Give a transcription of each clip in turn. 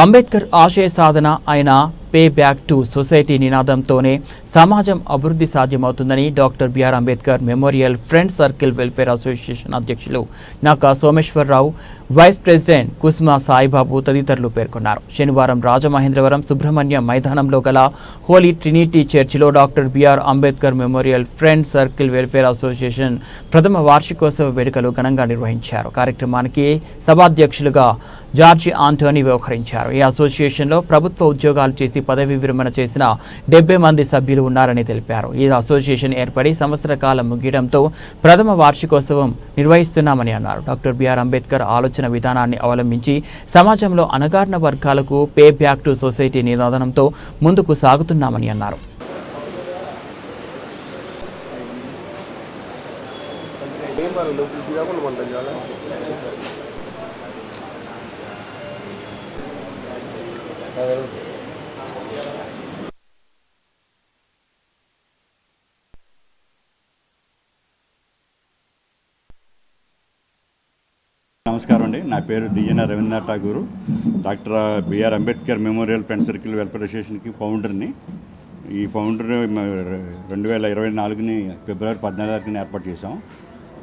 అంబేద్కర్ ఆశయ సాధన అయిన పే బ్యాక్ టు సొసైటీ నినాదంతోనే సమాజం అభివృద్ధి సాధ్యమవుతుందని doctor BR Ambedkar memorial friend circle welfare association అధ్యక్షులు నాకా సోమేశ్వరరావు వైస్ ప్రెసిడెంట్ కుస్మా సాయిబాబు తదితరులు పేర్కొన్నారు. శనివారం రాజమహేంద్రవరం సుబ్రహ్మణ్యం మైదానంలో గల హోలీ ట్రినిటీ చర్చిలో doctor BR Ambedkar memorial friend circle welfare association ప్రథమ వార్షికోత్సవ వేడుకలు ఘనంగా నిర్వహించారు. కార్యక్రమానికి సభాధ్యక్షులుగా జార్జి ఆంటోనీ వ్యవహరించారు. ఈ అసోసియేషన్లో ప్రభుత్వ ఉద్యోగాలు చేసి పదవి విరమణ చేసిన డెబ్బై మంది సభ్యులు ఉన్నారని తెలిపారు. ఈ అసోసియేషన్ ఏర్పడి సంవత్సర కాలం ముగియడంతో ప్రథమ వార్షికోత్సవం నిర్వహిస్తున్నామని అన్నారు. డాక్టర్ బిఆర్ అంబేద్కర్ ఆలోచన విధానాన్ని అవలంబించి సమాజంలో అణగారిన వర్గాలకు పే బ్యాక్ టు సొసైటీ నినాదనంతో ముందుకు సాగుతున్నామని అన్నారు. ఏం పర్లేదు లోపలికి తీయకుండా నమస్కారం అండి. నా పేరు Diyyana Rabindranath Tagore. Doctor BR Ambedkar memorial friend circle welfare అసోసియేషన్కి ఫౌండర్ని. ఈ ఫౌండర్ రెండు వేల ఇరవై నాలుగుని ఫిబ్రవరి పద్నాలుగు ఏర్పాటు చేశాం.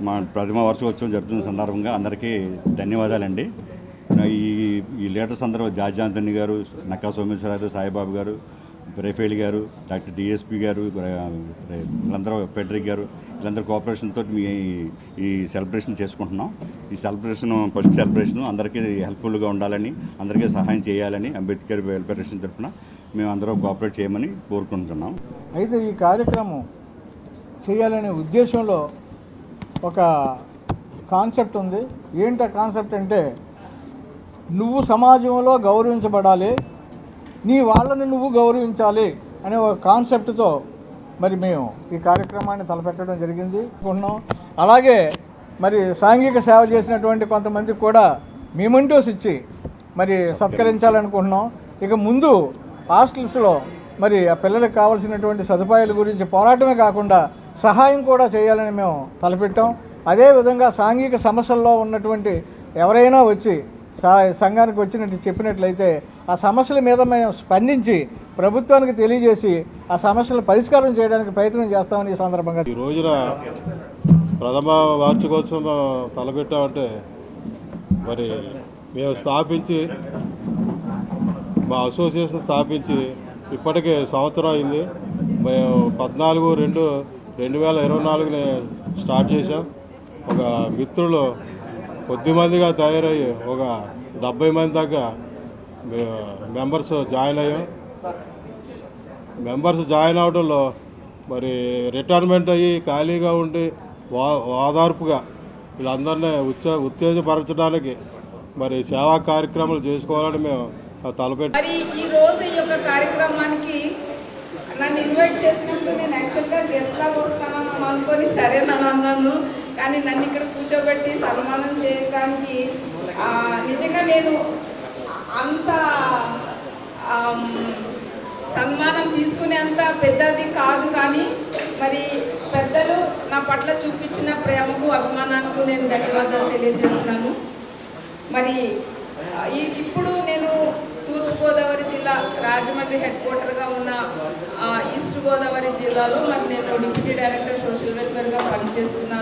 మా ప్రథమ వార్షికోత్సవం జరుపుతున్న సందర్భంగా అందరికీ ధన్యవాదాలండి. ఈ ఈ లీడర్స్ అందరూ జార్జ్ గారు నక్కా సోమేశ్వర గారు సాయిబాబు గారు రేఫేల్ గారు డాక్టర్ డిఎస్పి గారు వీళ్ళందరూ పెడ్రిక్ గారు వీళ్ళందరూ కోఆపరేషన్తో మీ ఈ సెలబ్రేషన్ చేసుకుంటున్నాం. ఈ సెలబ్రేషన్ ఫస్ట్ సెలబ్రేషన్ అందరికీ హెల్ప్ఫుల్గా ఉండాలని అందరికీ సహాయం చేయాలని అంబేద్కర్ వెల్ఫేర్ తరఫున మేము అందరూ కోఆపరేట్ చేయమని కోరుకుంటున్నాం. అయితే ఈ కార్యక్రమం చేయాలనే ఉద్దేశంలో ఒక కాన్సెప్ట్ ఉంది. ఏంటి ఆ కాన్సెప్ట్ అంటే నువ్వు సమాజంలో గౌరవించబడాలి నీ వాళ్ళని నువ్వు గౌరవించాలి అనే ఒక కాన్సెప్ట్తో మరి మేము ఈ కార్యక్రమాన్ని తలపెట్టడం జరిగింది ఉన్నాం అలాగే మరి సాంఘిక సేవ చేసినటువంటి కొంతమందికి కూడా మేమంటూస్ ఇచ్చి మరి సత్కరించాలనుకుంటున్నాం. ఇక ముందు హాస్టల్స్లో మరి ఆ పిల్లలకు కావాల్సినటువంటి సదుపాయాల గురించి పోరాటమే కాకుండా సహాయం కూడా చేయాలని మేము తలపెట్టాం. అదేవిధంగా సాంఘిక సమస్యల్లో ఉన్నటువంటి ఎవరైనా వచ్చి సంఘానికి వచ్చినట్టు చెప్పినట్లయితే ఆ సమస్యల మీద మేము స్పందించి ప్రభుత్వానికి తెలియజేసి ఆ సమస్యలను పరిష్కారం చేయడానికి ప్రయత్నం చేస్తామని ఈ సందర్భంగా ఈ రోజున ప్రథమ వార్షికోత్సవం తలపెట్టామంటే మరి మేము స్థాపించి మా అసోసియేషన్ స్థాపించి ఇప్పటికే సంవత్సరం అయింది. మేము పద్నాలుగు రెండు రెండు వేల ఇరవై నాలుగుని స్టార్ట్ చేసాం ఒక మిత్రులు కొద్దిమందిగా తయారయ్యి ఒక డెబ్బై మంది దాకా మెంబర్స్ జాయిన్ అయ్యాం. మెంబర్స్ జాయిన్ అవడంలో మరి రిటైర్మెంట్ అయ్యి ఖాళీగా ఉండి వా ఓదార్పుగా వీళ్ళందరినీ ఉత్తే ఉత్తేజపరచడానికి మరి సేవా కార్యక్రమాలు చేసుకోవాలని మేము తలపెట్టి. మరి ఈ రోజు ఈ యొక్క కార్యక్రమానికి నన్ను ఇన్వైట్ చేసినప్పుడు నేను యాక్చువల్గా గెస్ట్గా వస్తానని అనుకొని సరేనని అన్నాను. కానీ నన్ను ఇక్కడ కూర్చోబెట్టి సన్మానం చేయడానికి నిజంగా నేను అంత సన్మానం సన్మానం తీసుకునేంత పెద్దది కాదు కానీ మరి పెద్దలు నా పట్ల చూపించిన ప్రేమకు అభిమానానికి నేను ధన్యవాదాలు తెలియజేస్తున్నాను. మరి ఈ ఇప్పుడు నేను తూర్పుగోదావరి జిల్లా రాజమండ్రి హెడ్ క్వార్టర్గా ఉన్న ఈస్ట్ గోదావరి జిల్లాలో మరి నేను డిప్యూటీ డైరెక్టర్ సోషల్ వెల్ఫేర్గా పనిచేస్తున్నాను.